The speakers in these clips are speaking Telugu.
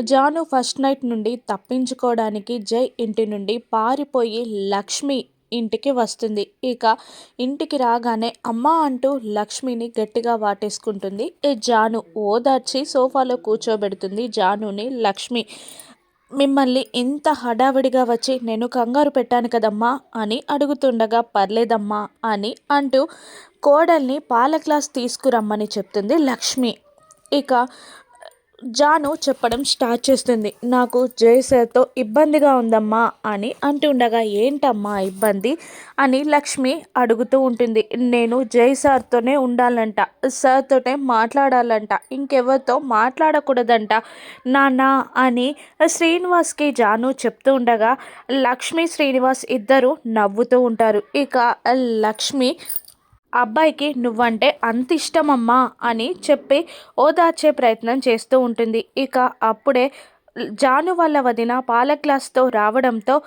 జాను ఫస్ట్ నైట్ నుండి తప్పించుకోవడానికి జై ఇంటి నుండి పారిపోయి లక్ష్మి ఇంటికి వస్తుంది. ఇక ఇంటికి రాగానే అమ్మ అంటూ లక్ష్మిని గట్టిగా వాటేసుకుంటుంది. జాను ఓదార్చి సోఫాలో కూర్చోబెడుతుంది. జానుని లక్ష్మి మిమ్మల్ని ఇంత హడావిడిగా వచ్చి నేను కంగారు పెట్టాను కదమ్మా అని అడుగుతుండగా పర్లేదమ్మా అని అంటూ కోడల్ని పాల క్లాస్ తీసుకురమ్మని చెప్తుంది లక్ష్మి. ఇక జాను చెప్పడం స్టార్ట్ చేస్తుంది. నాకు జై సార్తో ఇబ్బందిగా ఉందమ్మా అని అంటుండగా ఏంటమ్మా ఇబ్బంది? అని లక్ష్మి అడుగుతూ ఉంటుంది. నేను జై సార్తోనే ఉండాలంట సార్తోనే మాట్లాడాలంట ఇంకెవరితో మాట్లాడకూడదంట నాన్న అని శ్రీనివాస్కి జాను చెప్తూ ఉండగా లక్ష్మి శ్రీనివాస్ ఇద్దరు నవ్వుతూ ఉంటారు. ఇక లక్ష్మి అబ్బాయికి నువ్వంటే అంత ఇష్టమమ్మా అని చెప్పి ఓదార్చే ప్రయత్నం చేస్తూ ఉంటుంది. ఇక అప్పుడే జాను వాళ్ళ వదిన పాల గ్లాస్తో రావడంతో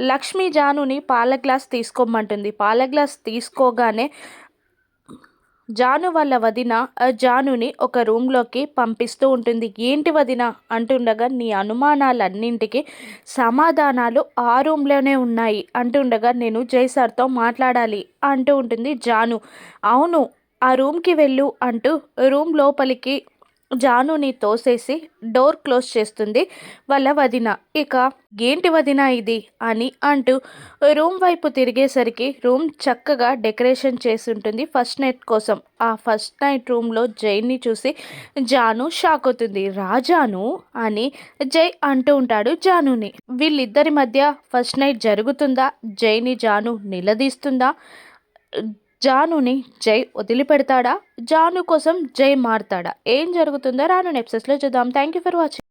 లక్ష్మి జానుని పాల గ్లాస్ తీసుకోమంటుంది. పాల గ్లాస్ తీసుకోగానే జాను వాళ్ళ వదిన జానుని ఒక రూమ్లోకి పంపిస్తూ ఉంటుంది. ఏంటి వదిన? అంటుండగా నీ అనుమానాలన్నింటికి సమాధానాలు ఆ రూమ్లోనే ఉన్నాయి అంటుండగా నేను జైసార్తో మాట్లాడాలి అంటూ ఉంటుంది జాను. అవును ఆ రూమ్కి వెళ్ళు అంటూ రూమ్ లోపలికి జానుని తోసేసి డోర్ క్లోజ్ చేస్తుంది. వాళ్ళ వదిన ఇక ఏంటి వదిన ఇది అని అంటూ రూమ్ వైపు తిరిగేసరికి రూమ్ చక్కగా డెకరేషన్ చేసి ఉంటుంది ఫస్ట్ నైట్ కోసం. ఆ ఫస్ట్ నైట్ రూమ్లో జైని చూసి జాను షాక్ అవుతుంది. రాజాను అని జై అంటూ ఉంటాడు జానుని. వీళ్ళిద్దరి మధ్య ఫస్ట్ నైట్ జరుగుతుందా? జైని జాను నిలదీస్తుందా? జానుని జై వదిలిపెడతాడా? జాను కోసం జై మారుతాడా? ఏం జరుగుతుందో రాను నెప్సెస్లో చూద్దాం. Thank you for watching